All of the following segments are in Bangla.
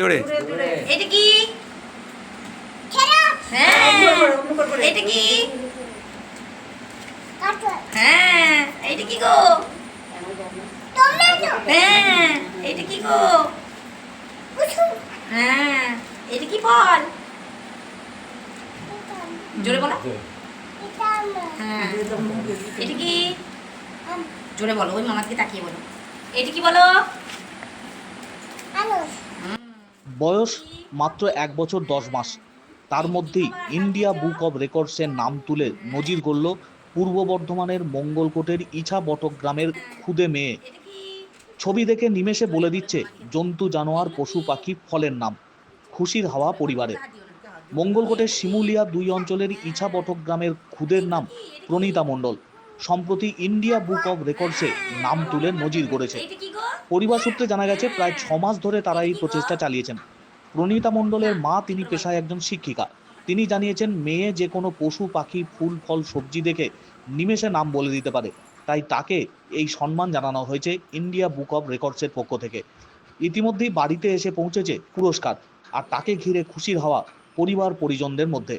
জোরে। এটা কি? হ্যাঁ। এটা কি? হ্যাঁ এটা কি গো? হ্যাঁ এটা কি গো? হ্যাঁ এটা কি ফল? জোরে বলো। হ্যাঁ। এটা কি? জোরে বলো ওই মামাকে তাকিয়ে বলো। এটা কি বলো। বয়স মাত্র এক বছর দশ মাস। তার মধ্যেই ইন্ডিয়া বুক অব রেকর্ডসের নাম তুলে নজির গড়ল পূর্ব বর্ধমানের মঙ্গলকোটের ইছা বটক গ্রামের খুদে মেয়ে। ছবি দেখে নিমেষে বলে দিচ্ছে, জন্তু, জানোয়ার, পশু, পাখি, ফলের নাম। খুশির হাওয়া পরিবারে মঙ্গলকোটের শিমুলিয়া দুই অঞ্চলের ইছা বটক গ্রামের খুদের নাম প্রণীতা মণ্ডল। সম্প্রতি ইন্ডিয়া বুক অব রেকর্ডসে নাম তুলে নজির গড়েছে। পরিবার সূত্রে জানা গেছে প্রায় ছ মাস ধরে তারা এই প্রচেষ্টা চালিয়েছেন। প্রণীতা মণ্ডলের মা তিনি পেশায় একজন শিক্ষিকা। তিনি জানিয়েছেন মেয়ে যে কোনো পশু পাখি ফুল ফল সবজি দেখে নিমেষে নাম বলে দিতে পারে। তাই তাকে এই সম্মান জানানো হয়েছে ইন্ডিয়া বুক অব রেকর্ডসের পক্ষ থেকে। ইতিমধ্যেই বাড়িতে এসে পৌঁছেছে পুরস্কার। আর তাকে ঘিরে খুশির হাওয়া পরিবার পরিজনদের মধ্যে।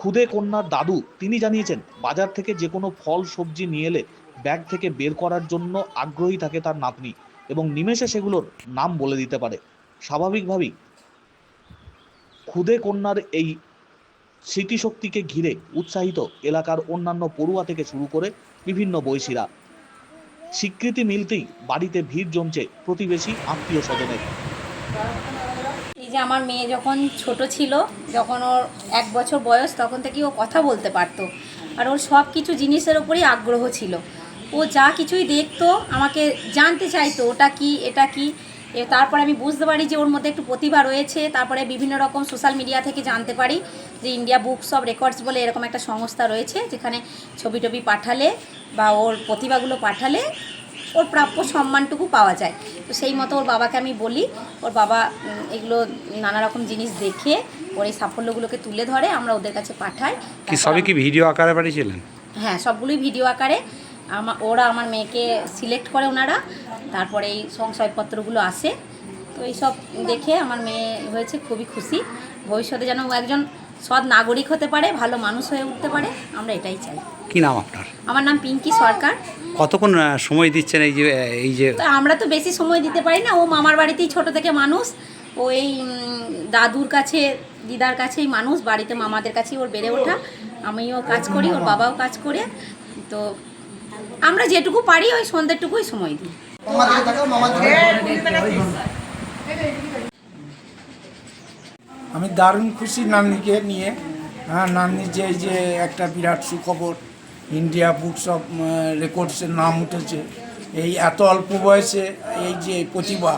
খুদে কন্যার দাদু তিনি জানিয়েছেন, বাজার থেকে যে কোনো ফল, সবজি নিয়ে এলে ব্যাগ থেকে বের করার জন্য আগ্রহী থাকে তার নাতনি এবং নিমেষে সেগুলোর নাম বলে দিতে পারে। স্বাভাবিকভাবেই খুদে কন্যার এই স্মৃতিশক্তিকে ঘিরে উৎসাহিত এলাকার অন্যান্য পড়ুয়া থেকে শুরু করে বিভিন্ন বয়সীরা। স্বীকৃতি মিলতেই বাড়িতে ভিড় জমছে প্রতিবেশী আত্মীয় স্বজনের যে আমার মেয়ে যখন ছোট ছিল, যখন ওর এক বছর বয়স, তখন থেকেই ও কথা বলতে পারতো। আর ওর সব কিছু জিনিসের ওপরেই আগ্রহ ছিল। ও যা কিছুই দেখতো, আমাকে জানতে চাইতো, ওটা কি, এটা কি। তারপরে আমি বুঝতে পারি যে ওর মধ্যে একটু প্রতিভা রয়েছে। তারপরে বিভিন্ন রকম সোশ্যাল মিডিয়া থেকে জানতে পারি যে ইন্ডিয়া বুকস অফ রেকর্ডস বলে এরকম একটা সংস্থা রয়েছে, যেখানে ছবি টবি পাঠালে বা ওর প্রতিভাগুলো পাঠালে ওর প্রাপ্য সম্মানটুকু পাওয়া যায়। তো সেই মতো ওর বাবাকে আমি বলি ওর বাবা এগুলো নানা রকম জিনিস দেখে ওর এই সাফল্যগুলোকে তুলে ধরে আমরা ওদের কাছে পাঠাই। কি সবই কি ভিডিও আকারে পাঠিয়েছিলেন হ্যাঁ সবগুলোই ভিডিও আকারে। আমার ওরা আমার মেয়েকে সিলেক্ট করে ওনারা তারপরে এই সংশয়পত্রগুলো আসে। তো এইসব দেখে আমার মেয়ে হয়েছে খুবই খুশি। ভবিষ্যতে যেন ও একজন সৎ নাগরিক হতে পারে ভালো মানুষ হয়ে উঠতে পারে আমরা এটাই চাই। কি নাম আপনার? আমার নাম পিঙ্কি সরকার। কতক্ষণ সময় দিচ্ছেন এই যে এই যে? তো আমরা তো বেশি সময় দিতে পারি না। ও মামার বাড়িতেই ছোট থেকে মানুষ। ও এই দাদুর কাছে দিদার কাছেই মানুষ। বাড়িতে মামাদের কাছেই ওর বেড়ে ওঠা। আমিও কাজ করি ওর বাবাও কাজ করে। তো আমরা যেটুকু পারি ওই সন্ধ্যেরটুকুই সময় দিই। আমি দারুণ খুশি নাতনিকে নিয়ে। হ্যাঁ নাতনি যে এই যে একটা বিরাট সুখবর। ইন্ডিয়া বুকস অফ রেকর্ডসের নাম উঠেছে। এই এত অল্প বয়সে এই যে প্রতিভা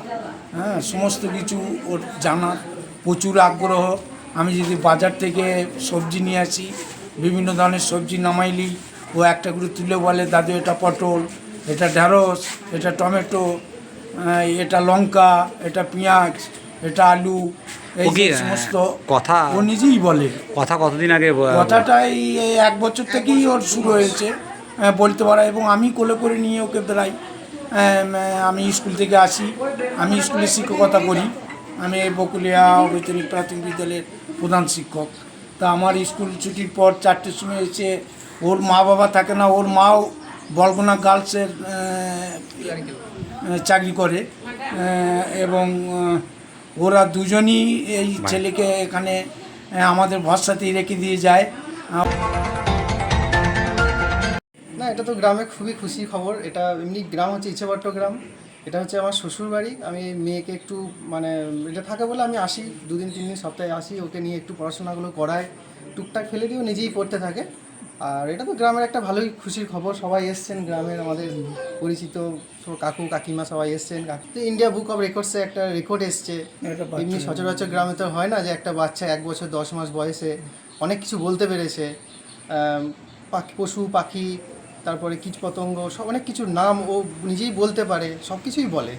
হ্যাঁ সমস্ত কিছু ওর জানার প্রচুর আগ্রহ। আমি যদি বাজার থেকে সবজি নিয়ে আসি, বিভিন্ন ধরনের সবজি নামাইলি ও একটা করে তুলে বলে, দাদু, এটা পটল, এটা ঢ্যাঁড়স এটা টমেটো এটা লঙ্কা, এটা পেঁয়াজ, এটা আলু ও কি, সমস্ত কথা? ও নিজেই বলে। কথা কতদিন আগে কথাটা এই এক বছর থেকেই ওর শুরু হয়েছে বলতে পারা এবং আমি কোলে করে নিয়ে ওকে বেড়াই আমি স্কুল থেকে আসি। আমি স্কুলে শিক্ষকতা করি। আমি বকুলিয়া বৈতনিক প্রাথমিক বিদ্যালয়ের প্রধান শিক্ষক। তা আমার স্কুল ছুটির পর চারটের সময় এসে ওর মা বাবা থাকে না ওর মাও বলগোনা গার্লসের চাকরি করে এবং ওরা দুজনই এই ছেলেকে এখানে আমাদের ভরসাতেই রেখে দিয়ে যায়। না এটা তো গ্রামে খুবই খুশি খবর। এটা এমনি গ্রাম হচ্ছে ইচ্ছেপট্ট গ্রাম। এটা হচ্ছে আমার শ্বশুর বাড়ি। আমি মেয়েকে একটু মানে এটা থাকে বলে আমি আসি দুদিন তিন দিন সপ্তাহে আসি। ওকে নিয়ে একটু পড়াশোনাগুলো করাই। টুকটাক ফেলে দিয়েও নিজেই পড়তে থাকে। আর এটা তো গ্রামের একটা ভালোই খুশির খবর সবাই এসছেন গ্রামের আমাদের পরিচিত কাকু কাকিমা সবাই এসছেন। কাকু তো ইন্ডিয়া বুক অফ রেকর্ডসে একটা রেকর্ড এসছে। এমনি সচরাচর গ্রামে তো হয় না যে একটা বাচ্চা এক বছর দশ মাস বয়সে অনেক কিছু বলতে পেরেছে। পাখি পশু পাখি তারপরে কীট পতঙ্গ সব অনেক কিছুর নাম ও নিজেই বলতে পারে সব কিছুই বলে।